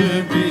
bizi